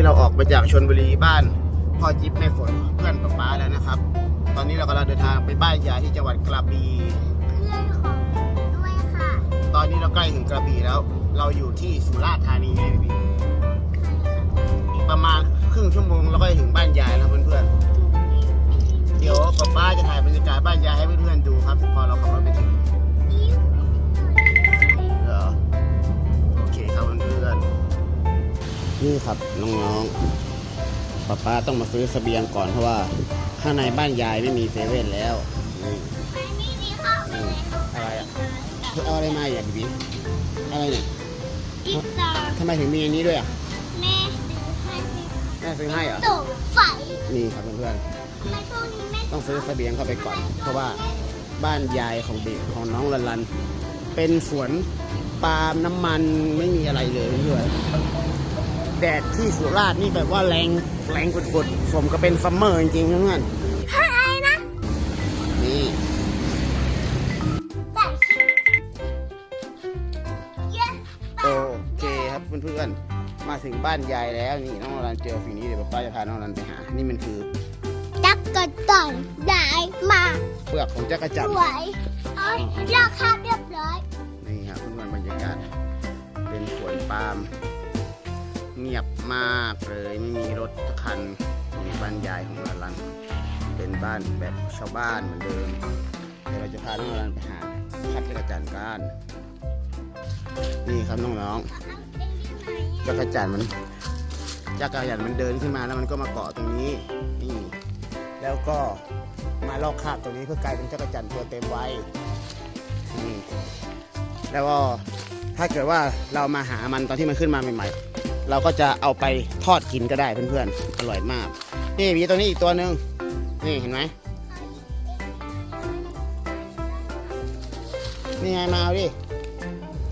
นนี้เราออกมาจากชนบุรีบ้านพ่อจิ๊บแม่ฝนเพื่อนป๊าป๊าแล้วนะครับ ตอนนี้เรากำลังเดินทางไปบ้านยายที่จังหวัดกระบี่เพื่อนของด้วยค่ะ ตอนนี้เราใกล้ถึงกระบี่แล้ว เราอยู่ที่สุราษฎร์ธานีไงพี่อีกประมาณครึ่งชั่วโมงเราก็จะถึงบ้านยายแล้วเพื่อนๆ ครับน้องๆป๊าป้าต้องมาซื้อเสบียงก่อนเพราะว่า ข้างในบ้านยายไม่มีเซเว่นแล้วนี่ไม่มีข้าวเลยอะไรอะเธอเอาอะไรมาอย่างบีอะไรเนี่ยอีกต่อทำไมถึงมีอันนี้ด้วยอะแม่ซื้อให้แม่ซื้อให้เหรอตู่ไฟนี่ครับเพื่อนทำไมพวกนี้แม่ๆต้องซื้อเสบียงเข้าไปก่อน เพราะว่าบ้านยายของเด็กของน้องลันลัน เป็นสวนปาล์มน้ำมันไม่มีอะไรเลยเพื่อนๆ แดดที่สุราษฎร์นี่แบบว่าแรงแรงกุดๆผมก็เป็นซัมเมอร์จริงๆเพื่อนอะไรนะๆนี่แต่เยอะโอเคครับเพื่อนๆมาถึงบ้านยายแล้วนี่น้องลันเจอสิ่งนี้เดี๋ยวป้าจะพาน้องลันไปหา นี่มันคือจักกระต่อนได้มาเปลือกของจักรจันทสร์วยเอ้ยราคาเรียบร้อยนี่ครับเพื่อนๆบรรยากาศเป็นสวนปาล์มเงียบมากเลยไม่มีรถสักคันมีบ้านยายของเราลัน เป็นบ้านแบบชาวบ้านเหมือนเดิมเดี๋ยวเราจะพาน้องลันไปหาคัดจักรจันทร์กัน นี่ครับน้องๆจักรจันทร์มันจักรจันทร์มันเดินขึ้นมาแล้วมันก็มาเกาะตรงนี้นี่แล้วก็มาลอกคราบตรงนี้เพื่อกลายเป็นจักรจันทร์ตัวเต็มไวัยนี่แล้วก็ถ้าเกิดว่าเรามาหามันตอนที่มันขึ้นมาใหม่ๆ เราก็จะเอาไปทอดกินก็ได้เพื่อนๆ อร่อยมาก นี่มีตัวนี้อีกตัวหนึ่งนี่เห็นไหมนี่ไงมาเอาดิ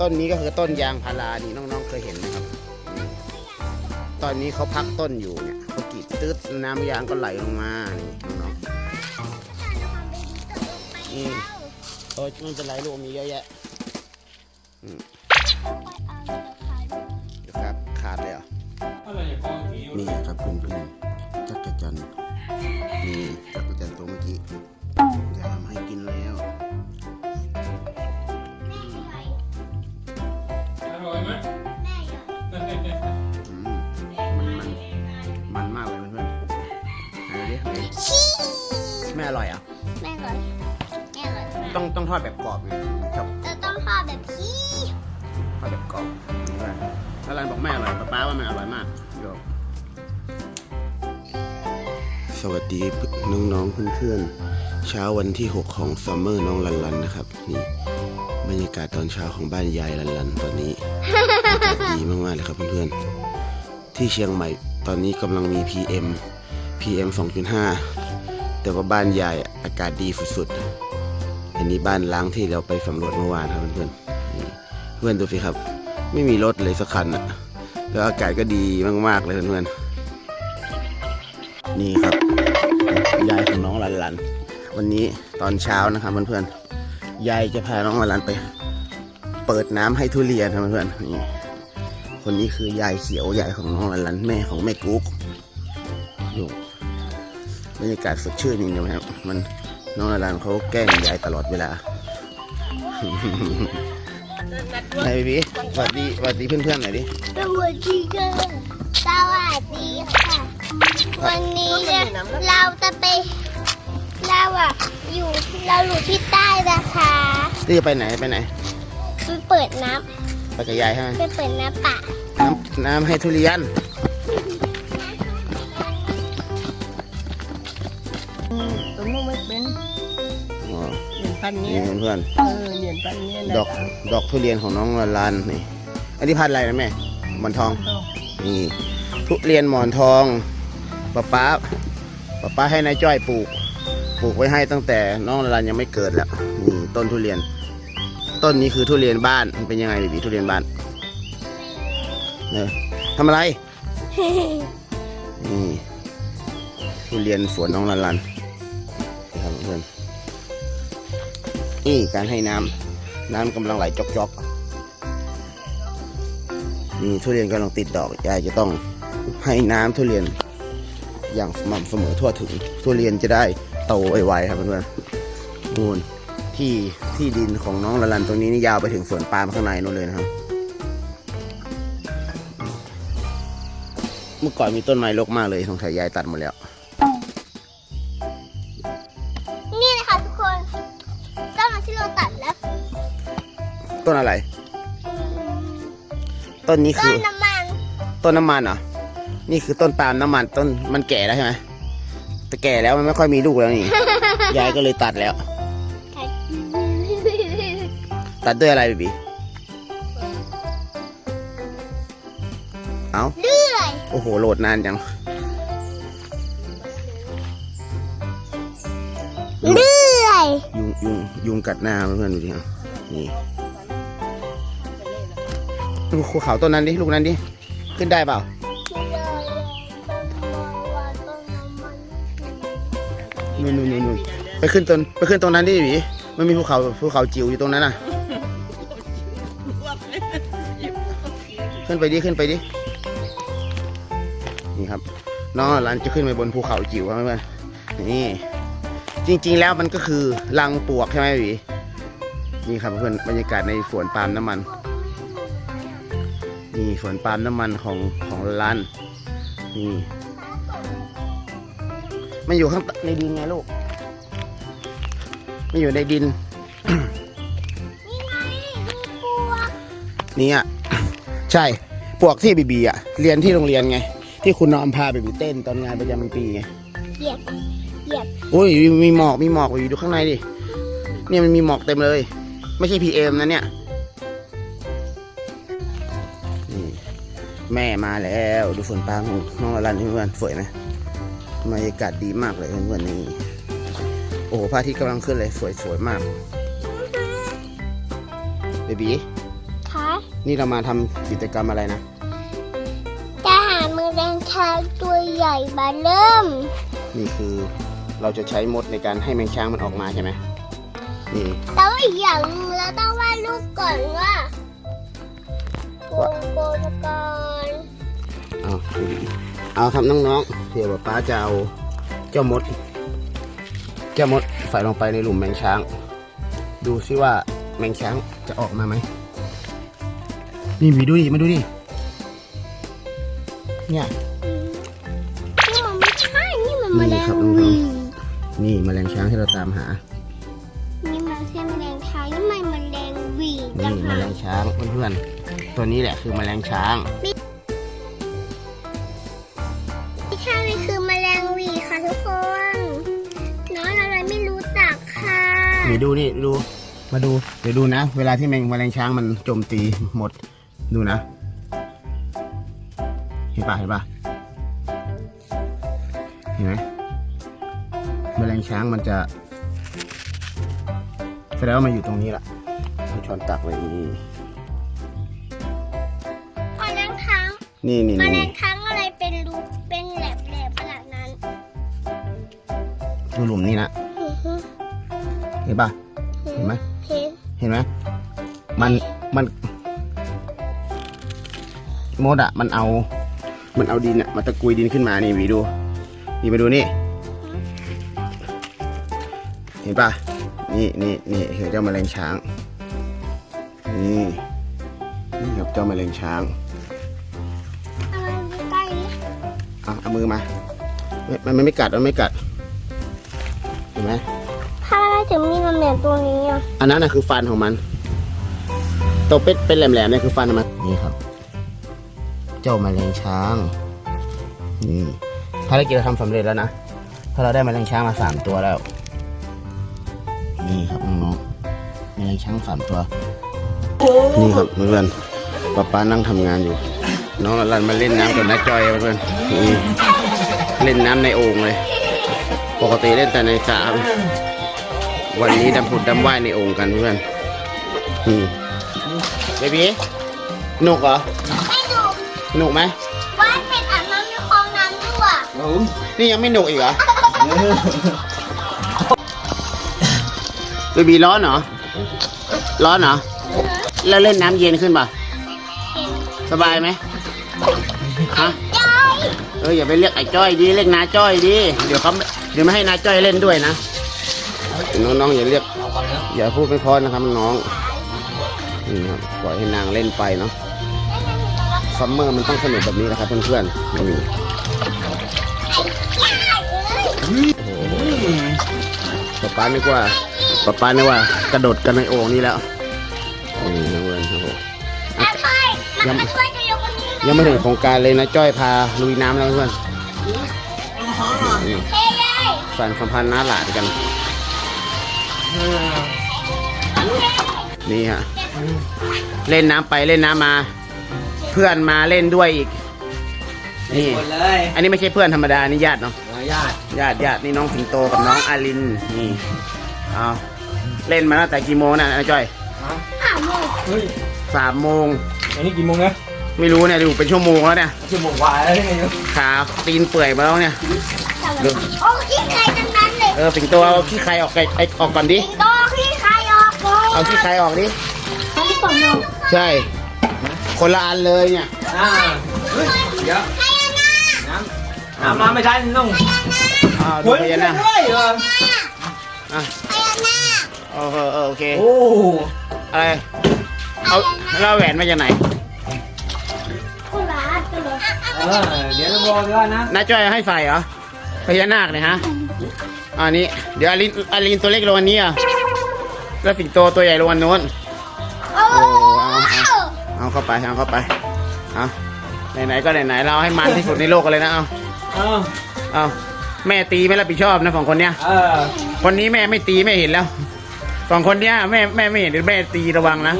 ต้นนี้ก็คือต้นยางพารานี่น้องๆเคยเห็นไหมครับ ตอนนี้เขาพักต้นอยู่เนี่ยเขากรีดตืดน้ำยางก็ไหลลงมา นี่น้องๆนี่โอ้ยม่เป็นไรลูกมีเยอะแยะเนี่ครับเพื่อนๆจักรจันทร์นี่จักรจันทร์ตัวเมื่อกี้จะทำให้กินแล้วอร่อยไหมอืมมันมันมันมากเลยเพื่อนๆไหนดูดิไหนชี้ไม่อร่อยเหรอะแม่ก่อนแม่ก่อนต้องต้องทอดแบบกรอบเลยชอบจะต้องทอดแบบพี่ทอดแบบกรอบนี่ว่าถ้ารันบอกไม่อร่อยป้าป้าว่ามันอร่อยมาก สวัสดีน้องๆเพื่อนๆ เช้าวันที่ 6 ของซัมเมอร์น้องลันลันนะครับ นี่บรรยากาศตอนเช้าของบ้านยายลันลันตอนนี้อากาศดีมากๆเลยครับเพื่อนๆ ที่เชียงใหม่ตอนนี้กำลังมี PM PM 2.5 แต่ว่าบ้านยายอากาศดีสุดๆ อันนี้บ้านล้างที่เราไปสำรวจเมื่อวานครับเพื่อนๆ เพื่อนดูสิครับ ไม่มีรถเลยสักคันอะแล้วอากาศก็ดีมากๆเลยเพื่อนๆ นี่ครับยายของน้องลันลันวันนี้ตอนเช้านะครับเพื่อนๆยายจะพาน้องลันลันไป เปิดน้ำให้ทุเรียนครับเพื่อนๆนี่คนนี้คือยายเขียวยายของน้องลันลันแม่ของแม่กุ๊กอยู่บรรยากาศสดชื่นจริงๆนะครับ มันน้องลันลันเขาแกล้งยายตลอดเวลาไฮบีสวัสดีสวัสดีเพื่อนๆหน่อยดิสวัสดีค่ะสวัสดีค่ะวันนี้ เนี่ยเราจะไปเราอะอยู่เราอยู่ที่ใต้นะคะนี่จะไปไหนไปไหนไปเปิดน้ไปกับยายใช่ไหมำไปเปิดน้ำป่าน้ำน้ำให้ทุเรียนตัวนู้นไม่เป็นอ๋อเหรียญพันนี่เนี้ยเพื่อนเออเหรียญพันเนี้ยๆดอกดอกทุเรียนของน้องลาลานนี่อันนี้พันธุ์อะไรนะแม่หมอนทองนี่ทุเรียนหมอนทองป้าป้า ป้าป้าให้นายจ้อยปลูก ปลูกไว้ให้ตั้งแต่น้องลาลานยังไม่เกิดแล้วนี่ต้นทุเรียน ต้นนี้คือทุเรียนบ้านมันเป็นยังไงบีทุเรียนบ้านเนี่ยทำอะไรนี่ทุเรียนสวนน้องลันลันนี่ครับเพื่อนนี่การให้น้ำน้ำกำลังไหลจอกๆนี่ทุเรียนกำลังติดดอกยายจะต้องให้น้ำทุเรียน อย่างสม่ำเสมอทั่วถึงทุเรียนจะได้โตไวๆครับเพื่อนๆนู่นที่ที่ดินของน้องละลันตรงนี้นี่ยาวไปถึงสวนปาล์มข้างในนู่นเลยนะครับ เมื่อก่อนมีต้นไม้รกมากเลยสงสัยยายตัดหมดแล้ว นี่เลยค่ะทุกคนต้นไม้ที่เราตัดแล้ว ต้นอะไร ต้นนี้ต้คืนอน้ำมัน ต้นน้ำมันเหรอ นี่คือต้นปาล์มน้ำมันต้นมันแก่แล้วใช่ไหมแต่แก่แล้วมันไม่ค่อยมีลูกแล้วนี่ ยายก็เลยตัดแล้ว ตัดด้วยอะไรบีบีเอาเลื่อยโอ้โหโหลดนานจังเลื่อยยุงยุงยุงกัดหน้าเพื่อนๆดูดิครับนี่ดูภูเขาต้นนั้นดิ ลูกนั้นดิ ขึ้นได้เปล่า นู่นนู่นนู่นไปขึ้นต้นไปขึ้นตรงนั้นดิบีมันมีภูเขาภูเขาจิ๋วอยู่ตรงนั้นน่ะ ขึ้นไปดิขึ้นไปดินี่ครับน้องรันจะขึ้นไปบนภูเขาจิ๋วครับเพื่อนนี่ จริง ๆ แล้วมันก็คือรังปวกใช่ไหมบีนี่ครับเพื่อนบรรยากาศในสวนปาล์มน้ำมันนี่สวนปาล์มน้ำมันของของร้านนี่ มันอยู่ข้างใต้ในดินไงลูก มันอยู่ในดิน นี่ไงดูปวกนี่อะ ใช่ปวกที่บีบีอะ เรียนที่โรงเรียนไง ที่คุณน้อมพาบีบีเต้นตอนงานประจำปีไงเหยียบเหยียบโอ้ยมีหมอกมีหมอกอยู่ดูข้างในดิเนี่ยมันมีหมอกเต็มเลย ไม่ใช่พีเอ็มนะเนี่ยนี่แม่มาแล้ว ดูฝนปางของน้องละลันเพื่อนๆสวยไหม บรรยากาศดีมากเลยเพื่อนๆนี่โอ้โหพระอาทิตย์กำลังขึ้นเลยสวยสวยมากเบบีคะนี่เรามาทำกิจกรรมอะไรนะจะหามือแดงชายตัวใหญ่มาเริ่ม นี่คือเราจะใช้มดในการให้แมงช้างมันออกมาใช่ไหมนี่แต่ว่าอีกอย่างหนึ่งเราต้องวาดรูปก่อนว่าโกงโกงก่อนเอา เอาครับน้องๆเดี๋ยวป๊าจะเอาเจ้ามด เจ้ามดใส่ลงไปในหลุมแมงช้าง ดูซิว่าแมงช้างจะออกมาไหมนี่มีดูดิมาดูดิเนี่ยนี่มันไม่ใช่นี่มันแมลนี่งครับน้องวีนี่แมลงช้างที่เราตามหา นี่มันใช่แมลงชายนี่มันแมลงวีนี่จังแมหาลงช้างเพื่อนๆตัวนี้แหละคือแมลงช้าง มีดูนี่ดู มาดูเดี๋ยวดูนะ เวลาที่แมงแมลงช้างมันโจมตีหมด ดูนะ เห็นปะเห็นปะเห็นไหมแมลงช้างมันจะแสดงว่ามันอยู่ตรงนี้แหละเอาช้อนตักไว้นี่แมลงทั้งนี่นี่แมลนี่งทั้งอะไรเป็นรูเป็นแหลมแหลมขนาดนั้น ดูหลุมนี่นะ อื้อหือ เห็นปะเห็นไหม เห็นเห็นไหม มันมันมดอะมันเอา มันเอาดินอะมาตะกุยดินขึ้นมานี่วีดู นี่มาดูนี่ เห็นปะนี่นี่นี่คือเจ้าแมลงช้าง นี่นี่ครับเจ้าแมลงช้างเอามาใกล้ๆดิเอาเอามือมาไม่มันมันไม่กัด มันไม่กัด เห็นไหม ถึงมีมันเหมือนตัวนี้อะอันนั้นน่ะคือฟันของมัน ตัวเป็นเป็นแหลมๆเนี่ยคือฟันของมัน นี่ครับ เจ้าแมลงช้าง นี่ภารกิจเราทำสำเร็จแล้วนะ เพราะเราได้แมลงช้างมาสามตัวแล้ว นี่ครับน้องๆแมลงช้างสามตัว นี่ครับเพื่อนๆป๊าป๊านั่งทำงานอยู่ น้องละลันมาเล่นน้ำกับน้าจอยเพื่อนๆนี่เล่นน้ำในโอ่งเลย ปกติเล่นแต่ในสระ วันนี้ดำผุดดำว่ายในโอ่งกันเพื่อนนี่เบบีหนุกเหรอให้ดูหนุกไหมว่าเป็นอาบน้ำในคลองน้ำด้วยนี่ยังไม่หนุกอีกเหรอเบบีร้อนเหรอ ร้อนเหรอ แล้วเล่นน้ำเย็นขึ้นป่ะ สบายไหมฮะเอออย่าไปเรียกไอ้จ้อยดิเรียกนาจ้อยดิเดี๋ยวเขาไม่เดี๋ยวไม่ให้นาจ้อยเล่นด้วยนะ น้องๆอย่าเรียก อย่าพูดไม่เพอนะครับน้องนี่ครับปล่อยให้นางเล่นไปเนาะซัมเมอร์มันต้องสนุกแบบนี้นะครับเพื่อนๆนี่โอ้โหป๊าป๊านึกว่าป๊าป๊านึกว่ากระโดดกันในโอ่งนี่แล้วนี่นะเพื่อนโอ้โหแล้วค่อยยังแล้วค่อยจะยกอันนี้ยังไม่ถึงโครงการเลยนะจ้อยพาลุยน้ำแล้วเพื่อนนี่เฮ้ยยายแฟนสัมพันธ์น้าหลานกัน นี่ฮะเล่นน้ำไปเล่นน้ำมา เพื่อนมาเล่นด้วยอีก นี่ หมดเลยอันนี้ไม่ใช่เพื่อนธรรมดานี่ญาติเนาะญาติญาติญาตินี่น้องสิงโตกับน้องอารินนี่เอาเล่นมาตั้งแต่กี่โมงนะนะจ้อยอ้าวโมงเฮ้ยสามโมงอันนี้กี่โมงนะไม่รู้เนี่ยดูเป็นชั่วโมงแล้วเนี่ยชั่วโมงกว่าแล้วไงขาตีนเปื่อยมาแล้วเนี่ยดูโอ้ขี้ใครทั้งนั้น เลยเออสิงโตเอาขี้ใครออกไไอออกก่อนดิ สิงโตขี้ใครออกก่อนเอาขี้ใครออกดิอันนี้ก่อนเนาะใช่ คนละอันเลยเนี่ย อ่าเฮ้ยเดี๋ยวใครอะนะน้ำน้ำมาไม่ทันน้องอ้าวดูพญานาคเฮ้ยเหรออะใครอะนะเออเออเออโอเคโอ้อะไรเอาเราแหวนมาจากไหนคนละอันกันเลยเออเดี๋ยวต้องรอด้วยนะน้าจ้อยให้ใส่เหรอพญานาคเนี่ยฮะ อันนี้ เดี๋ยวอารินอารินตัวเล็กลงอันนี้อะแล้วสิงโตตัวใหญ่ลงอันโน้นโอ้โอ้เอาเอาเอาเข้าไปเอาเข้าไปเอาไหนๆก็ไหนๆเราให้มันที่สุดในโลกกันเลยนะเอาเออเอาแม่ตีไม่รับผิดชอบนะของคนเนี้ยเออคนนี้แม่ไม่ตีไม่เห็นแล้วสองคนเนี้ยแม่แม่ไม่เห็นหรือแม่ตีระวังนะ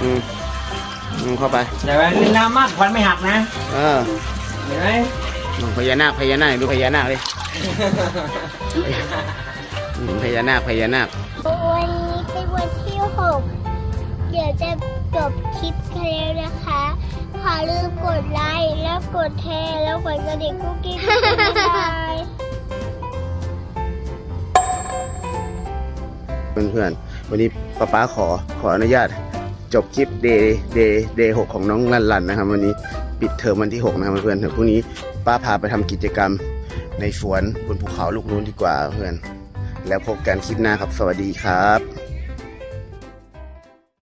อืมอืมเข้าไปเดี๋ยวเล่นน้ำมากควันไม่หักนะ เออเห็นไหมพญานาคพญานาคดูพญานาคเลยอืม พญานาคพญานาค วันนี้เป็นวันที่หกเดี๋ยวจะจบคลิปกันแล้วนะคะขอลืมกดไลค์แล้วกดแชร์แล้วกดกระดิ่งกุ๊กกิ๊กบ๊ายบายเพื่อนๆ วันนี้ป้าป๊าขอขออนุญาต จบคลิปเดย์เดย์เดย์หกของน้องลันลันนะครับ วันนี้ปิดเทอมวันที่หกนะครับเพื่อนๆเดี๋ยวพรุ่งนี้ป้าพาไปทำกิจกรรม ในสวนบนภูเขาลูกนู้นดีกว่าเพื่อน แล้วพบกันคลิปหน้าครับ สวัสดีครับ